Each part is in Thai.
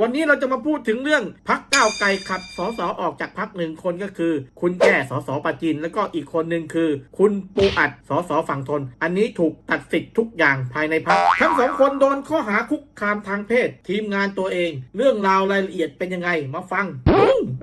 วันนี้เราจะมาพูดถึงเรื่องพักก้าวไกลขับสสออกจากพักหนึ่งคนก็คือ คุณแก่สสปาจิน แล้วก็อีกคนหนึ่งคือ คุณปูอัดสสฝั่งทน อันนี้ถูกตัดสิทธิ์ทุกอย่างภายในพักทั้งสองคนโดนข้อหาคุกคามทางเพศ ทีมงานตัวเอง เรื่องราวรายละเอียดเป็นยังไงมาฟัง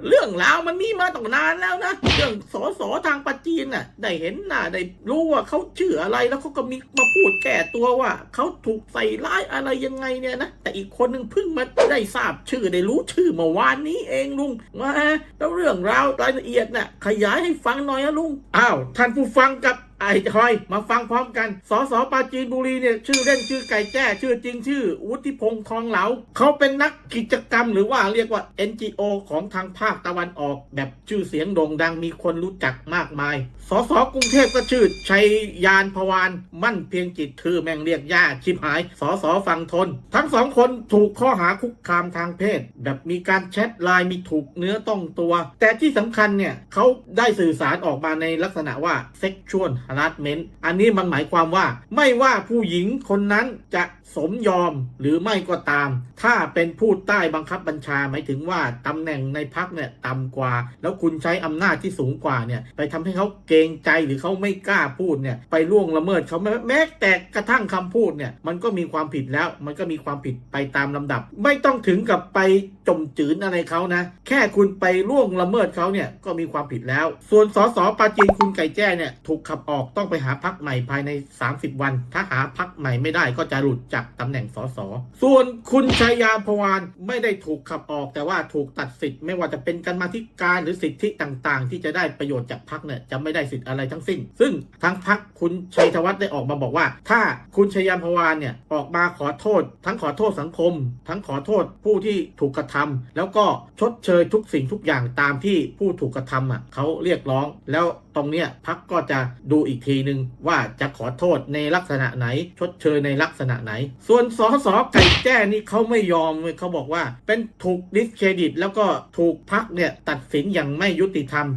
เรื่องราวมันมีมาตั้งนานแล้วนะ เรื่องสอสอทางปราจีนน่ะ ได้เห็นหน้าได้รู้ว่าเขาชื่ออะไรแล้วเขาก็มีมาพูดแก้ตัวว่าเขาถูกใส่ร้ายอะไรยังไงเนี่ยนะ แต่อีกคนหนึ่งเพิ่งมาได้ทราบชื่อได้รู้ชื่อเมื่อวานนี้เองลุงมาแล้วเรื่องราวรายละเอียดน่ะขยายให้ฟังหน่อยนะลุงอ้าวท่านผู้ฟังกับ ไอ้ทอย มาฟังพร้อมกันสสปาจีนบุรีเนี่ยชื่อเล่นชื่อไก่แจ้ชื่อจริงชื่อ วุฒิพงษ์ทองเหลาเขาเป็นนักกิจกรรมหรือว่าเรียกว่า NGO ของทางภาคตะวันออก แบบชื่อเสียงโด่งดังมีคนรู้จักมากมายสสกรุงเทพก็ชื่อชัยยานพวานมั่นเพียงจิตคือแม่งเรียกย่าชิบหายสสฟังทน ทั้งสองคนถูกข้อหาคุกคามทางเพศ แบบมีการแชทไลน์มีถูกเนื้อต้องตัว แต่ที่สำคัญเนี่ยเขาได้สื่อสารออกมาในลักษณะว่า sexual harassment อันนี้มันหมายความว่า ไม่ว่าผู้หญิงคนนั้นจะสมยอมหรือไม่ก็ตาม ถ้าเป็นผู้ใต้บังคับบัญชาหมายถึงว่าตำแหน่งในพักเนี่ยต่ำกว่า แล้วคุณใช้อำนาจที่สูงกว่าเนี่ยไปทำให้เขาเกรงใจหรือเขาไม่กล้าพูดเนี่ยไปล่วงละเมิดเขาแม้แต่กระทั่งคำพูดเนี่ยมันก็มีความผิดแล้ว มันก็มีความผิดไปตามลำดับ ไม่ต้องถึงกับไปจมจืนอะไรเขานะ แค่คุณไปล่วงละเมิดเขาเนี่ยก็มีความผิดแล้ว ส่วนสสปาจีนคุณไก่แจ้เนี่ยถูกขับออกต้องไปหาพักใหม่ภายใน 30 วัน ถ้าหาพักใหม่ไม่ได้ก็จะหลุดจากตำแหน่งสสส่วนคุณชัยยาพวานไม่ได้ถูกขับออกแต่ว่าถูกตัดสิทธิ์ไม่ว่าจะเป็นกรรมาธิการหรือสิทธิต่างๆ ที่จะได้ประโยชน์จากพักเนี่ยจะไม่ได้สิทธิ์อะไรทั้งสิ้น ซึ่งทางพักคุณชัยธวัฒน์ได้ออกมาบอกว่า ถ้าคุณชัยยาพวานเนี่ยออกมาขอโทษ ทั้งขอโทษสังคม ทั้งขอโทษผู้ที่ถูกกระทำแล้วก็ชดเชยทุกสิ่งทุกอย่างตามที่ผู้ถูกกระทำอะเขาเรียกร้องแล้ว ตรงเนี้ยพักก็จะดูอีกทีหนึ่งว่าจะขอโทษในลักษณะไหน ชดเชยในลักษณะไหน ส่วนสสไก่แจ้นี่เขาไม่ยอมเลยเขาบอกว่า เป็นถูกดิสเครดิต แล้วก็ถูกพักเนี่ยตัดสินอย่างไม่ยุติธรรม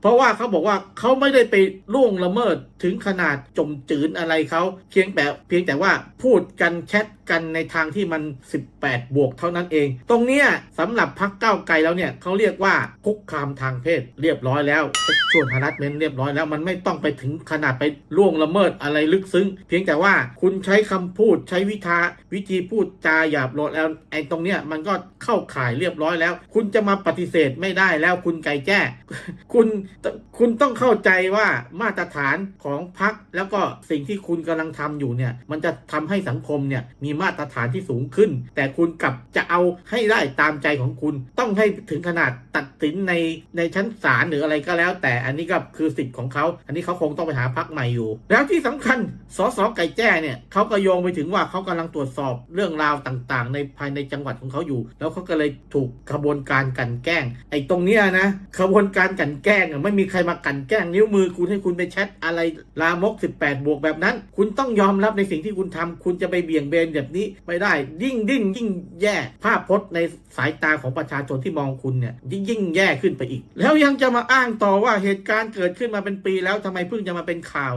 เพราะว่าเขาบอกว่าเขาไม่ได้ไปล่วงละเมิดถึงขนาดจมจืนอะไรเขาเพียงแต่เพียงแต่ว่าพูดกันแชทกันในทางที่มัน 18 บวกเท่านั้นเอง ตรงเนี้ยสำหรับพักเก้าไกลแล้วเนี่ยเขาเรียกว่าคุกคามทางเพศเรียบร้อยแล้วส่วนฮารัสเมนเรียบร้อยแล้ว มันไม่ต้องไปถึงขนาดไปล่วงละเมิดอะไรลึกซึ้ง เพียงแต่ว่าคุณใช้คำพูดใช้วิธาวิธีพูดจาหยาบโลดแล้วไอ้ตรงเนี้ยมันก็เข้าข่ายเรียบร้อยแล้ว คุณจะมาปฏิเสธไม่ได้แล้วคุณไก่แจ้ คุณคุณต้องเข้าใจว่ามาตรฐานของสองพักแล้วก็สิ่งที่คุณกำลังทำอยู่เนี่ยมันจะทำให้สังคมเนี่ยมีมาตรฐานที่สูงขึ้น แต่คุณกลับจะเอาให้ได้ตามใจของคุณ ต้องให้ถึงขนาดตัดสินในในชั้นศาลหรืออะไรก็แล้ว แต่อันนี้ก็คือสิทธิ์ของเขา อันนี้เขาคงต้องไปหาพักใหม่อยู่ แล้วที่สำคัญสสไก่แจ้เนี่ยเขาก็โยงไปถึงว่าเขากำลังตรวจสอบเรื่องราวต่างๆ ในภายในจังหวัดของเขาอยู่ แล้วเขาก็เลยถูกขบวนการกันแกล้ง ไอ้ตรงเนี้ยนะขบวนการกันแกล้งไม่มีใครมากันแกล้งนิ้วมือคุณให้คุณไปแชทอะไรลามก 18 บวกแบบนั้น คุณต้องยอมรับในสิ่งที่คุณทำคุณจะไปเบี่ยงเบนแบบนี้ไม่ได้ ยิ่งดิ้นยิ่งแย่ ภาพพจน์ในสายตาของประชาชนที่มองคุณเนี่ยยิ่งยิ่งแย่ขึ้นไปอีก แล้วยังจะมาอ้างต่อว่าเหตุการณ์เกิดขึ้นมาเป็นปีแล้วทำไมเพิ่งจะมาเป็นข่าว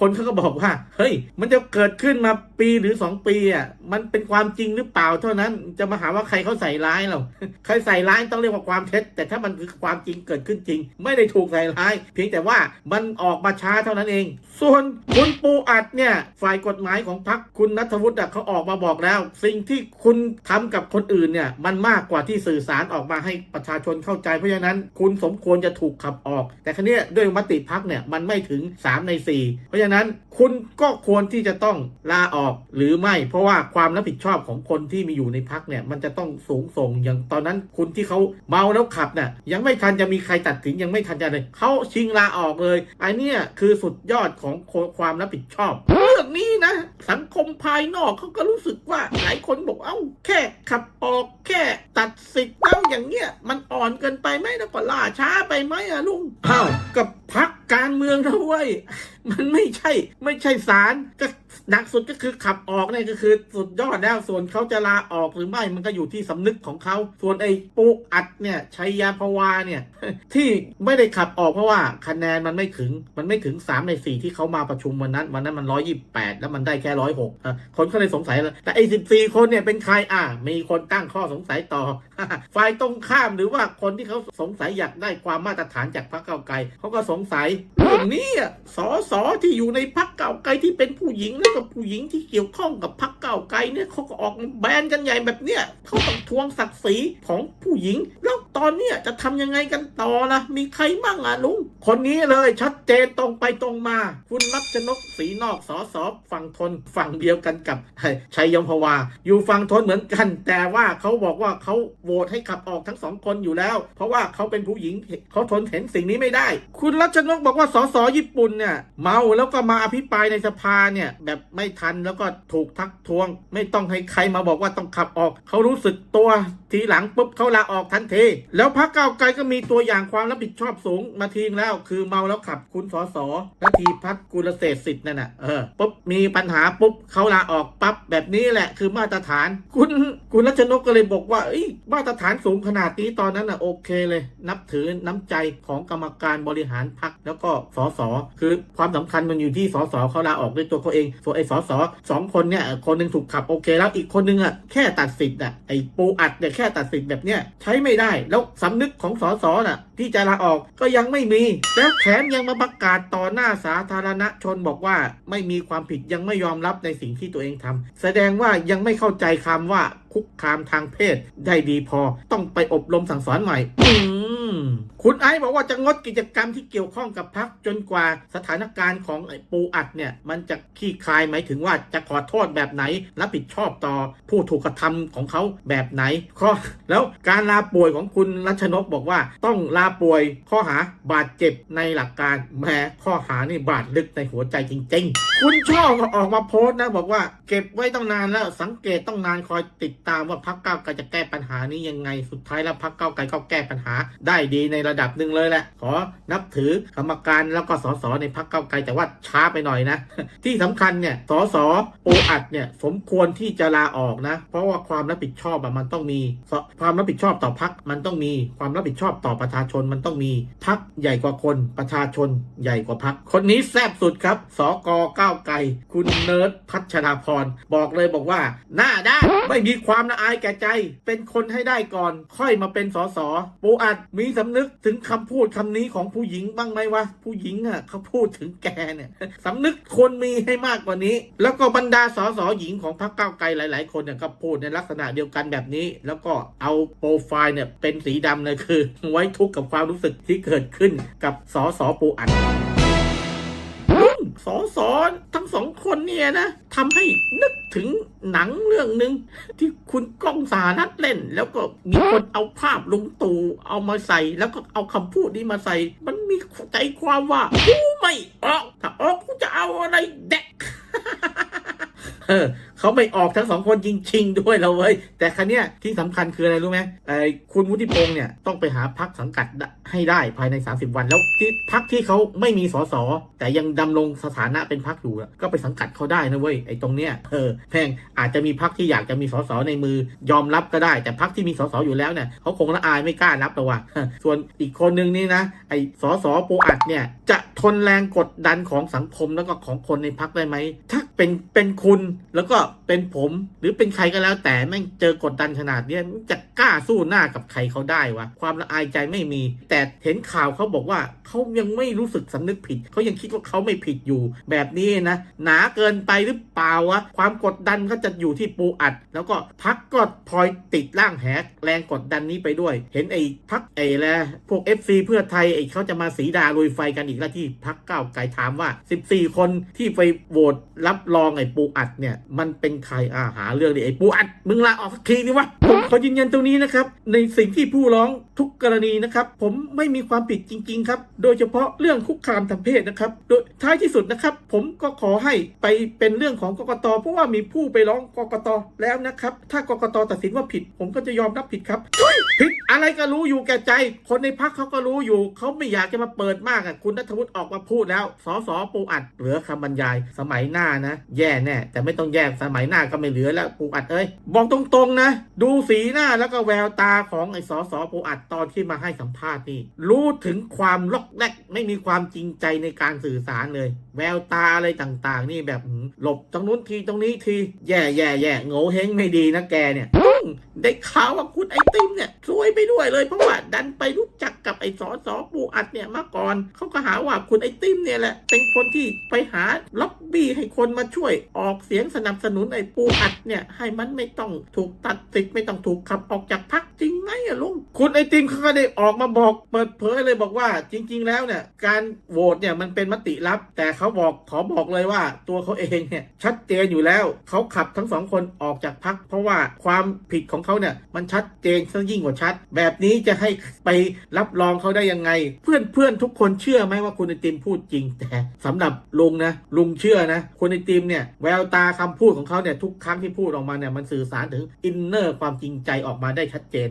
คนเขาก็บอกว่า เฮ้ย มันจะเกิดขึ้นมาปีหรือ 2 ปีอะมันเป็นความจริงหรือเปล่าเท่านั้นจะมาหาว่าใครเขาใส่ร้ายเราใครใส่ร้ายต้องเรียกว่าความเท็จ แต่ถ้ามันคือความจริงเกิดขึ้นจริง ไม่ได้ถูกใส่ร้าย เพียงแต่ว่ามันออกมาช้าเท่านั้นเองส่วนคุณปูอัดเนี่ยฝ่ายกฎหมายของพรรคคุณนัทวุฒิอะเขาออกมาบอกแล้ว สิ่งที่คุณทำกับคนอื่นเนี่ยมันมากกว่าที่สื่อสารออกมาให้ประชาชนเข้าใจเพราะฉะนั้น คุณสมควรจะถูกขับออก แต่ครั้นี้ด้วยมติพักเนี่ยมันไม่ถึง 3 ใน 4 เพราะฉะนั้นคุณก็ควรที่จะต้องลาออกหรือไม่ เพราะว่าความรับผิดชอบของคนที่มีอยู่ในพักเนี่ยมันจะต้องสูงส่งอย่างตอนนั้นคุณที่เขาเมาแล้วขับเนี่ยยังไม่ทันจะมีใครตัดสินยังไม่ทันจะเลยเขาชิงลาออกเลยไอ้เนี่ยคือสุดยอดของความรับผิดชอบ เรื่องนี้นะ สังคมภายนอกเขาก็รู้สึกว่าหลายคนบอกเอ้าแค่ขับออกแค่ตัดสิทธิ์แล้วอย่างเงี้ยมันอ่อนเกินไปไหมแล้วก็ล่าช้าไปไหมอะลุงอ้าวกับ พักการเมืองนะเว้ยมันไม่ใช่ ไม่ใช่ศาลกับหนักสุดก็คือขับออกเนี่ยก็คือสุดยอดแล้วส่วนเขาจะลาออกหรือไม่มันก็อยู่ที่สำนึกของเขาส่วนไอ้ปูอัดเนี่ยชัยยาภวาเนี่ยที่ไม่ได้ขับออกเพราะว่าคะแนนมันไม่ถึงมันไม่ถึง 3 ใน 4 ที่เขามาประชุมวันนั้น วันนั้นมัน 128 แล้วมันได้แค่ 106อะคนก็เลยสงสัยแล้วแต่ไอ้14 คนเนี่ยเป็นใครอะมีคนตั้งข้อสงสัยต่อ ฝ่ายตรงข้ามหรือว่าคนที่เขาสงสัยอยากได้ความมาตรฐานจากพรรคเก้าไกลเขาก็สงสัยเรื่องนี้อะสอสอที่อยู่ในพรรคเก้าไกลที่เป็นผู้หญิงแล้วก็ผู้หญิงที่เกี่ยวข้องกับพรรคเก้าไกลเนี่ยเขาก็ออกมแบนกันใหญ่แบบเนี้ยเขาต้องทวงศักดิ์ศรีของผู้หญิง แล้วตอนเนี้ยจะทำยังไงกันต่อล่ะมีใครมั่งอะลุงคนนี้เลยชัดเจนตรงไปตรงมา คุณรัชนกศรีนอกสอสอฝั่งทนฝั่งเดียวกันกับชัยยมพวา อยู่ฝั่งทนเหมือนกัน แต่ว่าเขาบอกว่าเขาโหวตให้ขับออกทั้งสองคนอยู่แล้ว เพราะว่าเขาเป็นผู้หญิงเขาทนเห็นสิ่งนี้ไม่ได้ คุณรัชนกบอกว่าสสญี่ปุ่นเนี่ยเมาแล้วก็มาอภิปรายในสภาเนี่ยแบบไม่ทันแล้วก็ถูกทักท้วง ไม่ต้องให้ใครมาบอกว่าต้องขับออกเขารู้สึกตัวทีหลังปุ๊บเขาลาออกทันทีแล้วพรรคก้าวไกลก็มีตัวอย่างความรับผิดชอบสูงมาทีงแล้ว คือเมาแล้วขับคุณสสและทีพัฒกุลเศรษฐ์สิทธิ์นั่นน่ะเออปุ๊บมีปัญหาปุ๊บเขาลาออกปั๊บแบบนี้แหละคือมาตรฐาน คุณคุณรัชนกก็เลยบอกว่าอ้มาตรฐานสูงขนาดนี้ตอนนั้นน่ะโอเคเลย นับถือน้ำใจของกรรมการบริหารพรรคแล้วก็สสคือความสำคัญมันอยู่ที่สสเขาลาออกด้วยตัวเขาเองส่วนไอ้สสสองคนเนี่ยคนหนึ่งถูกขับโอเค แล้วอีกคนหนึงอะแค่ตัดสิทธิ์อะไอ้ปูอัดเนี่ยแค่ตัดสิทธิ์แบบเนี้ยใช้ไม่ได้แล้วสำนึกของสสน่ะที่จะลาออกก็ยังไม่มี แล้วแถมยังมาประกาศต่อหน้าสาธารณชนบอกว่าไม่มีความผิดยังไม่ยอมรับในสิ่งที่ตัวเองทำแสดงว่ายังไม่เข้าใจคำว่าคุกคามทางเพศได้ดีพอ ต้องไปอบรมสั่งสอนใหน่ คุณไอซ์บอกว่าจะงดกิจกรรมที่เกี่ยวข้องกับพักจนกว่าสถานการณ์ของไอ้ปูอัดเนี่ยมันจะคลี่คลายหมายถึงว่าจะขอโทษแบบไหนรับผิดชอบต่อผู้ถูกกระทำของเขาแบบไหนข้อแล้วการลาป่วยของคุณรัชนกบอกว่าต้องลาป่วยข้อหาบาดเจ็บในหลักการแหม้ข้อหานี่บาดลึกในหัวใจจริง ๆ คุณช่อก็ออกมาโพสต์นะบอกว่า เก็บไว้ต้องนานแล้วสังเกตต้องนานคอยติดตามว่าพักเก้าไกลจะแก้ปัญหานี้ยังไงสุดท้ายแล้วพักเก้าไกลก็แก้ปัญหาได้ดีในระดับหนึ่งเลยแหละ ขอนับถือกรรมการแล้วก็สสในพักเก้าวไกลแต่ว่าช้าไปหน่อยนะ ที่สำคัญเนี่ยสสโออัดเนี่ยสมควรที่จะลาออกนะ เพราะว่าความรับผิดชอบอะมันต้องมี ความรับผิดชอบต่อพักมันต้องมี ความรับผิดชอบต่อประชาชนมันต้องมีพักใหญ่กว่าคนประชาชนใหญ่กว่าพักคนนี้แซ่บสุดครับสกก้าวไกล คุณเนิร์ดพัชราพรบอกเลยบอกว่า หน้าด้านไม่มีความละอายแก่ใจ เป็นคนให้ได้ก่อน ค่อยมาเป็นสสปูอัดมีสำนึกถึงคำพูดคำนี้ของผู้หญิงบ้างไหมวะ ผู้หญิงอะเขาพูดถึงแกเนี่ยสำนึกคนมีให้มากกว่านี้ แล้วก็บรรดาสสหญิงของพรรคก้าวไกลหลาย ๆ คนเนี่ยก็พูดในลักษณะเดียวกันแบบนี้ แล้วก็เอาโปรไฟล์เนี่ยเป็นสีดำเลยคือ ไว้ทุกข์กับความรู้สึกที่เกิดขึ้นกับสสปูอัด สอสอทั้งสองคนเนี่ยนะทำให้นึกถึงหนังเรื่องหนึ่งที่คุณก้องสารัดเล่น แล้วก็มีคนเอาภาพลุงตู่เอามาใส่ แล้วก็เอาคำพูดนี้มาใส่ มันมีใจความว่ากูไม่ออกถ้าออกกูจะเอาอะไรแดก เขาไม่ออกทั้งสองคนจริง ๆ ด้วยเราเว้ยแต่คันเนี้ยที่สำคัญคืออะไรรู้ไหมไอ้คุณวุฒิพงษ์เนี่ยต้องไปหาพักสังกัดให้ได้ภายใน 30 วัน แล้วที่พักที่เขาไม่มีสสแต่ยังดำรงสถานะเป็นพักอยู่ก็ไปสังกัดเขาได้นะเว้ยไอ้ตรงเนี้ยเออแพงอาจจะมีพักที่อยากจะมีสสในมือยอมรับก็ได้ แต่พักที่มีสสอยู่แล้วเนี่ยเขาคงละอายไม่กล้ารับตัวว่ะส่วนอีกคนนึงนี่นะไอ้สสปูอัดเนี่ยจะทนแรงกดดันของสังคมแล้วก็ของคนในพักได้ไหมถ้าเป็นเป็นคุณแล้วก็เป็นผมหรือเป็นใครก็แล้วแต่แม่งเจอกดดันขนาดเนี้ยจะกล้าสู้หน้ากับใครเขาได้วะความละอายใจไม่มี แต่เห็นข่าวเขาบอกว่าเขายังไม่รู้สึกสำนึกผิด เขายังคิดว่าเขาไม่ผิดอยู่ แบบนี้นะหนาเกินไปหรือเปล่าวะความกดดันก็จะอยู่ที่ปูอัด แล้วก็พักก็พลอยติดร่างแหกแรงกดดันนี้ไปด้วย เห็นไอ้พักไอ้แล้วพวก FC เพื่อไทยไอ้เขาจะมาสีดาลุยไฟกันอีกแล้วที่พักเก้าไกลถามว่า 14 คนที่ไปโหวตรับรองไอ้ปูอัดเนี่ยมันเป็นใครอาหาเรื่องดิไอ้ปูอัดมึงลาออกทีดิวะผมขอยืนยันตรงนี้นะครับ ในสิ่งที่ผู้ร้องทุกกรณีนะครับ ผมไม่มีความผิดจริง ๆ ครับ โดยเฉพาะเรื่องคุกคามทางเพศนะครับ โดยท้ายที่สุดนะครับ ผมก็ขอให้ไปเป็นเรื่องของกกตเพราะว่ามีผู้ไปร้องกกตแล้วนะครับ ถ้ากกตตัดสินว่าผิด ผมก็จะยอมรับผิดครับผิดอะไรก็รู้อยู่แก่ใจ คนในพักเขาก็รู้อยู่เขาไม่อยากจะมาเปิดมากอะคุณนัทวุฒิออกมาพูดแล้วสสปูอัดเหลือคำบรรยายสมัยหน้านะ แย่แน่แต่ไม่ต้องแย่สมัยหน้าก็ไม่เหลือแล้วปูอัดเอ้ยบอกตรงๆนะ ดูสีหน้าแล้วก็แววตาของไอ้สอสอปูอัดตอนที่มาให้สัมภาษณ์นี่รู้ถึงความล็อกแรกไม่มีความจริงใจในการสื่อสารเลยแววตาอะไรต่างๆ นี่แบบหลบตรงนู้นทีตรงนี้ที แย่แย่แย่โง่เฮงไม่ดีนะแกเนี่ยได้ข่าวว่าคุณไอติมเนี่ยซวยไปด้วยเลยเพราะว่าดันไปรู้จักกับไอ้สอสอปูอัดเนี่ยมาก่อนเขาก็หาว่าคุณไอติมเนี่ยแหละเป็นคนที่ไปหาล็อบบี้ให้คนมาช่วยออกเสียงสนับสนุนไอ้ปูอัดเนี่ยให้มันไม่ต้องถูกตัดสิทธิ์ไม่ต้องถูกขับออกจากพักจริงไหมอะลุงคุณไอติมเขาก็ได้ออกมาบอกเปิดเผยเลยบอกว่าจริง ๆ แล้วเนี่ยการโหวตเนี่ยมันเป็นมติลับแต่เขาบอกขอบอกเลยว่าตัวเขาเองเนี่ยชัดเจนอยู่แล้วเขาขับทั้งสองคนออกจากพัก เพราะว่าความผิดของเขาเนี่ยมันชัดเจนซะยิ่งกว่าชัด แบบนี้จะให้ไปรับรองเขาได้ยังไง เพื่อนเพื่อนทุกคนเชื่อไหมว่าคุณไอติมพูดจริง แต่สำหรับลุงนะลุงเชื่อนะคุณไอติมเนี่ยแววตาคำพูดของเขาเนี่ยทุกครั้งที่พูดออกมาเนี่ยมันสื่อสารถึงอินเนอร์ความจริงใจออกมาได้ชัดเจน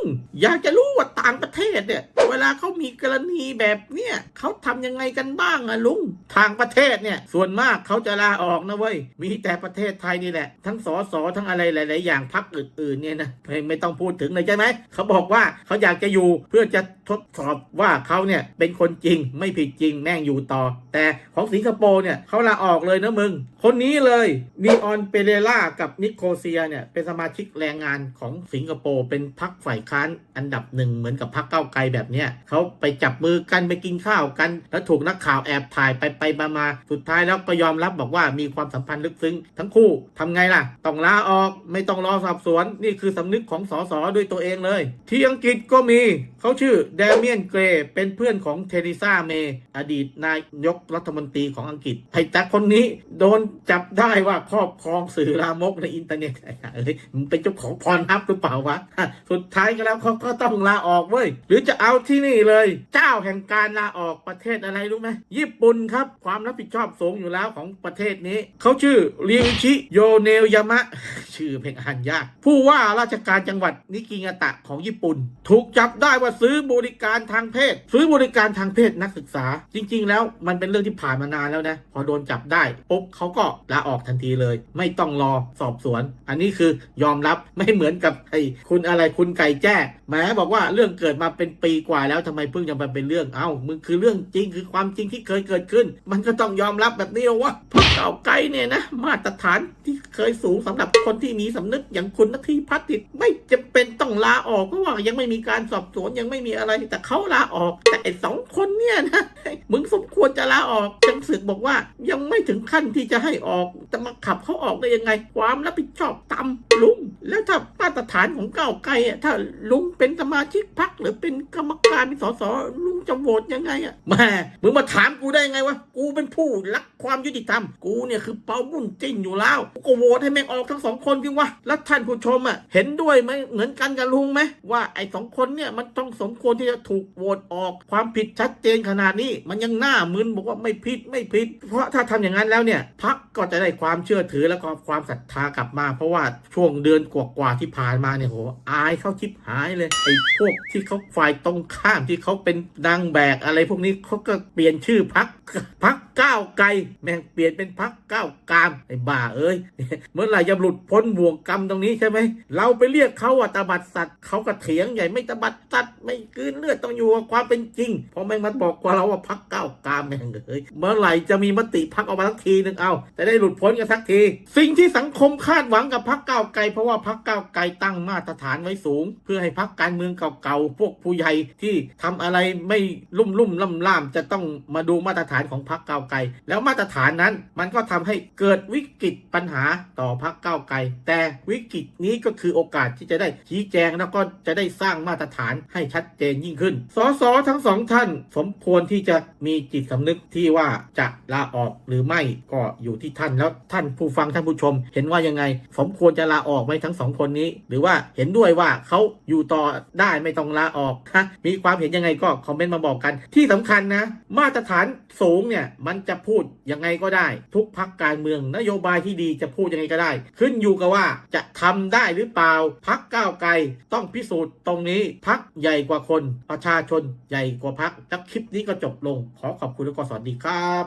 อืมอยากจะรู้ว่าต่างประเทศเนี่ย เวลาเขามีกรณีแบบเนี่ยเขาทำยังไงกันบ้างอะลุงทางประเทศเนี่ย ส่วนมากเขาจะลาออกนะเว้ย มีแต่ประเทศไทยนี่แหละ ทั้งสอสอทั้งอะไรหลายๆอย่างพักอื่นๆเนี่ยนะไม่ไม่ต้องพูดถึงเลยใช่ไหมเขาบอกว่าเขาอยากจะอยู่เพื่อจะทดสอบว่าเขาเนี่ยเป็นคนจริงไม่ผิดจริงแม่งอยู่ต่อ แต่ของสิงคโปร์เนี่ยเขาลาออกเลยนะมึง คนนี้เลยนีออนเปเรล่ากับนิโคเซียเนี่ยเป็นสมาชิกแรงงานของสิงคโปร์เป็นพรรคฝ่ายค้านอันดับหนึ่งเหมือนกับพรรคเก้าไกลแบบเนี้ยเขาไปจับมือกันไปกินข้าวกัน แล้วถูกนักข่าวแอบถ่ายไปไปมามาสุดท้ายแล้วก็ยอมรับบอกว่ามีความสัมพันธ์ลึกซึ้ง ทั้งคู่ทำไงล่ะ ต้องลาออกไม่ต้องรอสอบสวน นี่คือสำนึกของสสด้วยตัวเองเลย ที่อังกฤษก็มีเขาชื่อเดเมียนเกรเป็นเพื่อนของเทเรซาเมย์อดีตนายกรัฐมนตรีของอังกฤษไอ้แต่คนนี้โดนจับได้ว่าครอบครองสื่อลามกในอินเทอร์เน็ตไอ้ห่าเอ้ยเป็นเจ้าของพรฮับหรือเปล่าวะสุดท้ายก็แล้วเขาก็ต้องลาออกเว้ยหรือจะเอาที่นี่เลย เจ้าแห่งการลาออกประเทศอะไรรู้ไหมญี่ปุ่นครับความรับผิดชอบสูงอยู่แล้วของประเทศนี้เขาชื่อริวชิโยเนลยามะ ชื่อเพลงอ่านยาก ผู้ว่าราชการจังหวัดนิกิงาตะของญี่ปุ่น ถูกจับได้ว่าซื้อบริการทางเพศ ซื้อบริการทางเพศนักศึกษา จริง ๆ แล้วมันเป็นเรื่องที่ผ่านมานานแล้วนะ พอโดนจับได้ปุ๊บเขาก็ลาออกทันทีเลย ไม่ต้องรอสอบสวน อันนี้คือยอมรับไม่เหมือนกับไอ้คุณอะไรคุณไก่แจ้แหมบอกว่าเรื่องเกิดมาเป็นปีกว่าแล้วทำไมเพิ่งจะมาเป็นเรื่องเอ้ามึงคือเรื่องจริงคือความจริงที่เคยเกิดขึ้น มันก็ต้องยอมรับแบบนี้ว่าพวกเก่าไกลเนี่ยนะ มาตรฐานที่เคยสูงสำหรับคนที่มีสำนึกอย่างคุณนาทีพัฒน์ไม่จำเป็นต้องลาออกเพราะว่ายังไม่มีการสอบสวนยังไม่มีอะไรแต่เขาลาออก แต่ไอ้สองคนเนี่ยนะมึงสมควรจะลาออกจังศึกบอกว่ายังไม่ถึงขั้นที่จะให้ออกจะมาขับเขาออกได้ยังไง ความรับผิดชอบต่ำ ลุง แล้วถ้ามาตรฐานของก้าวไกลอะถ้าลุงเป็นสมาชิกพรรคหรือเป็นกรรมการเป็นสสลุงจะโหวตยังไงอะแม่มึงมาถามกูได้ไงวะกูเป็นผู้รัก ความยุติธรรม กูเนี่ยคือเปาบุญจิ้นอยู่แล้ว กูก็โหวตให้แม่งออกทั้งสองคนจริงวะ แล้วท่านผู้ชมอะเห็นด้วยไหมเหมือนกันกับลุงไหมว่าไอ้สองคนเนี่ยมันต้องสมควรที่จะถูกโหวตออก ความผิดชัดเจนขนาดนี้ มันยังหน้ามึนบอกว่าไม่ผิดไม่ผิด เพราะถ้าทำอย่างนั้นแล้วเนี่ยพักก็จะได้ความเชื่อถือแล้วก็ความศรัทธากลับมา เพราะว่าช่วงเดือนกว่าๆที่ผ่านมาเนี่ยโหอายเข้าชิบหายเลยไอ้พวกที่เขาฝ่ายตรงข้ามที่เขาเป็นนางแบกอะไรพวกนี้เขาก็เปลี่ยนชื่อพักพักก้าวไกลแม่งเปลี่ยนเป็นพักก้าวกามไอ้บ้าเอ้ยเมื่อไหร่จะหลุดพ้นบ่วงกรรมตรงนี้ใช่ไหมเราไปเรียกเขาว่าตบัดสัตว์เขาก็เถียงใหญ่ไม่ตบัดสัตว์ไม่กืนเลือดต้องอยู่กับความเป็นจริงเพอแม่งมันบอกว่าเราว่าพักก้าวกามแม่งเอ้ยเมื่อไหร่จะมีมติพักออกมาสักทีหนึ่งเอาจะได้หลุดพ้นกันสักที สิ่งที่สังคมคาดหวังกับพักก้าวไกล เพราะว่าพักก้าวไกลตั้งมาตรฐานไว้สูง เพื่อให้พักการเมืองเก่าๆพวกผู้ใหญ่ที่ทำอะไรไม่ลุ่มลุ่มล่ำล่ามจะต้องมาดูมาตรฐานของพักก้าวไกลแล้วมาตรตรฐานนั้น มันก็ทำให้เกิดวิกฤตปัญหาต่อพักก้าไกล แต่วิกฤตนี้ก็คือโอกาสที่จะได้ชี้แจงแล้วก็จะได้สร้างมาตรฐานให้ชัดเจนยิ่งขึ้น สสทั้งสองท่าน สมควรที่จะมีจิตสำนึกที่ว่าจะลาออกหรือไม่ก็อยู่ที่ท่านแล้วท่านผู้ฟังท่านผู้ชม เห็นว่ายังไง สมควรจะลาออกไหมทั้งสองคนนี้ หรือว่าเห็นด้วยว่าเขาอยู่ต่อได้ไม่ต้องลาออกฮะมีความเห็นยังไงก็คอมเมนต์มาบอกกัน ที่สำคัญนะ มาตรฐานสูงเนี่ยมันจะพูดยังไงก็ได้ ทุกพักการเมืองนโยบายที่ดีจะพูดยังไงก็ได้ ขึ้นอยู่กับว่าจะทำได้หรือเปล่าพักก้าวไกลต้องพิสูจน์ตรงนี้พักใหญ่กว่าคน ประชาชนใหญ่กว่าพักแล้วคลิปนี้ก็จบลง ขอขอบคุณและก็สวัสดีครับ